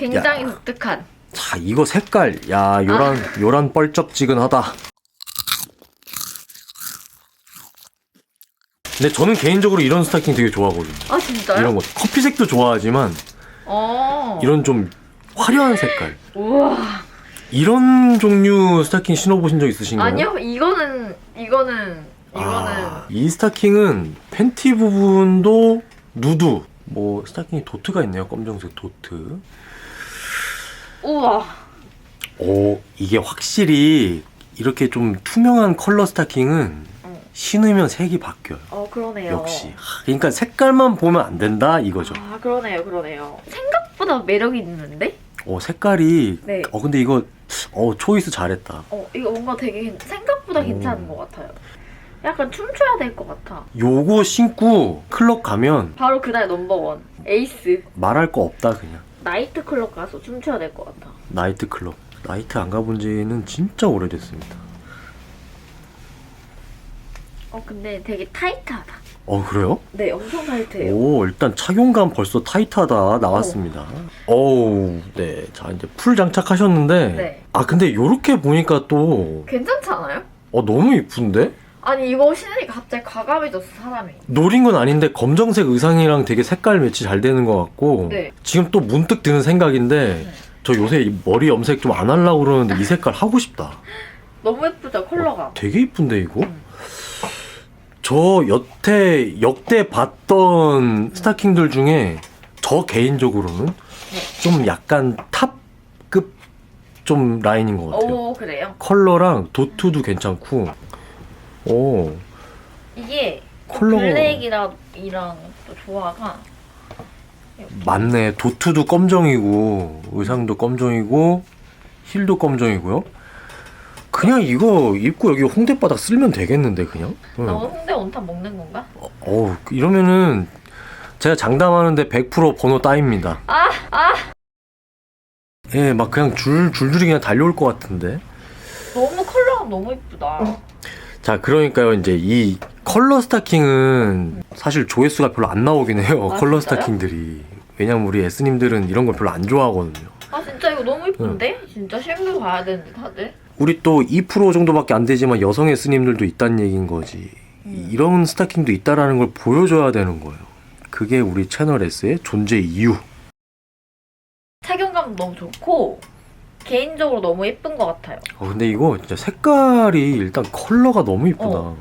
굉장히 독특한. 자, 이거 색깔. 야, 요란 요란 뻘쩍지근하다. 근데 저는 개인적으로 이런 스타킹 되게 좋아하거든요. 아 진짜요? 이런 거 커피색도 좋아하지만 어. 이런 좀 화려한 색깔. 우와. 이런 종류 스타킹 신어보신 적 있으신가요? 아니요 이거는 이거는 이거는 아, 이 스타킹은 팬티 부분도 누드. 뭐 스타킹이 도트가 있네요. 검정색 도트. 우와. 오, 이게 확실히 이렇게 좀 투명한 컬러 스타킹은 어. 신으면 색이 바뀌어요. 어 그러네요. 역시. 하, 그러니까 색깔만 보면 안 된다 이거죠. 아 그러네요 그러네요. 생각보다 매력이 있는데? 어, 색깔이. 네. 어, 근데 이거, 어, 초이스 잘했다. 어 이거 뭔가 되게 괜- 생각보다 오. 괜찮은 것 같아요. 약간 춤춰야 될 것 같아. 요거 신고 클럽 가면 바로 그날 넘버원 에이스 말할 거 없다, 그냥. 나이트 클럽 가서 춤춰야 될 것 같아. 나이트 클럽. 나이트 안 가본 지는 진짜 오래됐습니다. 어 근데 되게 타이트하다. 어, 그래요? 네 엄청 타이트해요. 오, 일단 착용감 벌써 타이트하다 나왔습니다. 어우, 네. 자, 이제 풀 장착하셨는데. 네. 아, 근데 요렇게 보니까 또, 괜찮지 않아요? 어, 너무 이쁜데? 아니 이거 신으니까 갑자기 과감해졌어 사람이. 노린 건 아닌데 검정색 의상이랑 되게 색깔 매치 잘 되는 것 같고 네. 지금 또 문득 드는 생각인데 네. 저 요새 이 머리 염색 좀 안 하려고 그러는데 이 색깔 하고 싶다 너무 예쁘죠 컬러가. 되게 이쁜데 이거? 음. 저 여태 역대 봤던 스타킹들 중에 저 개인적으로는 네. 좀 약간 탑급 좀 라인인 것 같아요 오 그래요? 컬러랑 도트도 괜찮고 오 이게 컬러가- 블랙이랑 이랑 또 조화가 맞네. 도트도 검정이고 의상도 검정이고 힐도 검정이고요. 그냥 이거 입고 여기 홍대바닥 쓸면 되겠는데 그냥. 응. 나 오늘 홍대 온탕 먹는 건가? 어우 이러면은 제가 장담하는데 100% 번호 따입니다. 아! 아! 예, 막 그냥 줄 줄줄이 그냥 달려올 것 같은데. 너무 컬러가 너무 예쁘다. 자, 그러니까요 이제 이 컬러 스타킹은 사실 조회수가 별로 안 나오긴 해요. 아, 컬러 진짜요? 스타킹들이. 왜냐면 우리 S님들은 이런 걸 별로 안 좋아하거든요. 아 진짜 이거 너무 예쁜데? 진짜 실물 봐야 되는데 다들. 우리 또 2% 정도밖에 안 되지만 여성 S님들도 있다는 얘기인 거지. 음. 이런 스타킹도 있다라는 걸 보여줘야 되는 거예요. 그게 우리 채널 S의 존재 이유. 착용감도 너무 좋고 개인적으로 너무 예쁜 것 같아요. 어, 근데 이거 진짜 색깔이 일단 컬러가 너무 이쁘다. 어.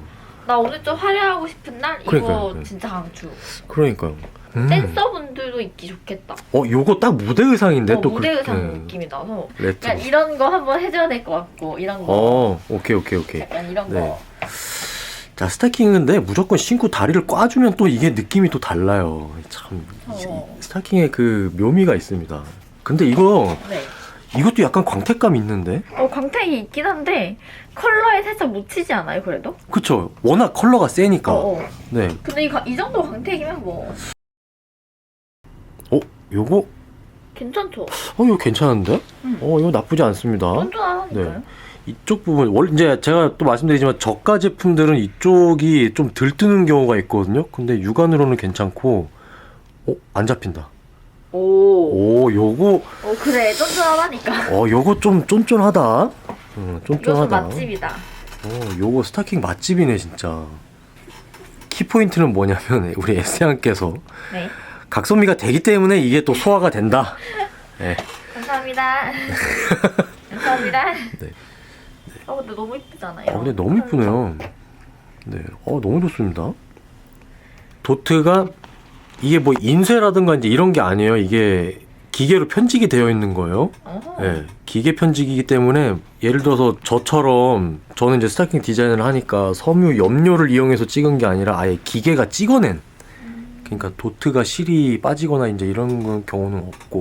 나 오늘 좀 화려하고 싶은 날 이거 그러니까요, 네. 진짜 강추. 그러니까요. 음. 댄서분들도 입기 좋겠다. 어, 요거 딱 무대 의상인데 어, 또 무대 그- 의상 네, 느낌이 나서 레트로. 약간 이런 거 한번 해줘야 될 것 같고 이런 거 어, 오케이 오케이 오케이. 약간 이런 네. 거 자 스타킹인데 무조건 신고 다리를 꽈주면 또 이게 느낌이 또 달라요. 참 이- 어. 이 스타킹의 그 묘미가 있습니다. 근데 이거 네. 이것도 약간 광택감 있는데? 어 광택이 있긴 한데 컬러에 살짝 묻히지 않아요 그래도? 그쵸? 워낙 컬러가 세니까. 어, 어. 네. 근데 이, 가- 이 정도 광택이면 뭐 어, 요거, 괜찮죠? 어, 이거 괜찮은데? 음. 어, 이거 나쁘지 않습니다. 쫀쫀하니까요. 네. 이쪽 부분, 원 이제 제가 또 말씀드리지만 저가 제품들은 이쪽이 좀 들뜨는 경우가 있거든요. 근데 육안으로는 괜찮고, 어, 안 잡힌다. 오. 오, 요거, 어 그래 쫀쫀하다니까. 어, 요거 좀 쫀쫀하다. 음, 이것도 쫀쫀하다. 맛집이다. 어, 요거 스타킹 맛집이네, 진짜. 키포인트는 뭐냐면, 우리 S양께서 네. 각선미가 되기 때문에 이게 또 소화가 된다. 네. 감사합니다. 감사합니다. 네. 어 근데 너무 이쁘잖아요. 어, 근데 너무 이쁘네요. 네. 어, 너무 좋습니다. 도트가 이게 뭐 인쇄라든가 이제 이런 게 아니에요. 이게 기계로 편집이 되어 있는 거예요. 어허. 네. 기계 편집이기 때문에 예를 들어서 저처럼 저는 이제 스타킹 디자인을 하니까 섬유 염료를 이용해서 찍은 게 아니라 아예 기계가 찍어낸 그러니까 도트가 실이 빠지거나 이제 이런 건 경우는 없고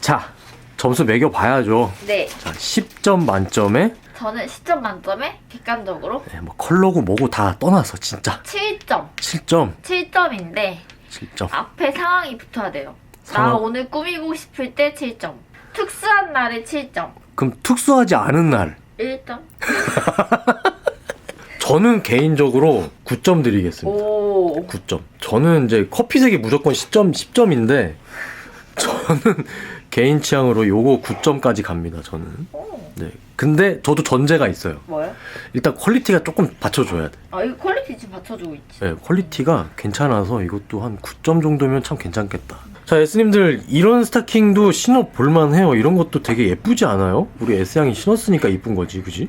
자 점수 매겨 봐야죠 네. 자 10점 만점에 저는 10점 만점에 객관적으로 네, 뭐 컬러고 뭐고 다 떠나서 진짜 7점. 7점 7점인데 7점 앞에 상황이 붙어야 돼요. 나 상황? 오늘 꾸미고 싶을 때 7점. 특수한 날에 7점. 그럼 특수하지 않은 날 1점. 저는 개인적으로 9점 드리겠습니다 오. 9점 저는 이제 커피색이 무조건 10점 10점인데 저는 개인 취향으로 요거 9점까지 갑니다. 저는. 오, 네. 근데 저도 전제가 있어요. 뭐요? 일단 퀄리티가 조금 받쳐줘야 돼. 아 이거 퀄리티 지금 받쳐주고 있지. 네, 퀄리티가 괜찮아서 이것도 한 9점 정도면 참 괜찮겠다. 자, S님들 이런 스타킹도 신어 볼만해요. 이런 것도 되게 예쁘지 않아요? 우리 S양이 신었으니까 이쁜 거지, 그지?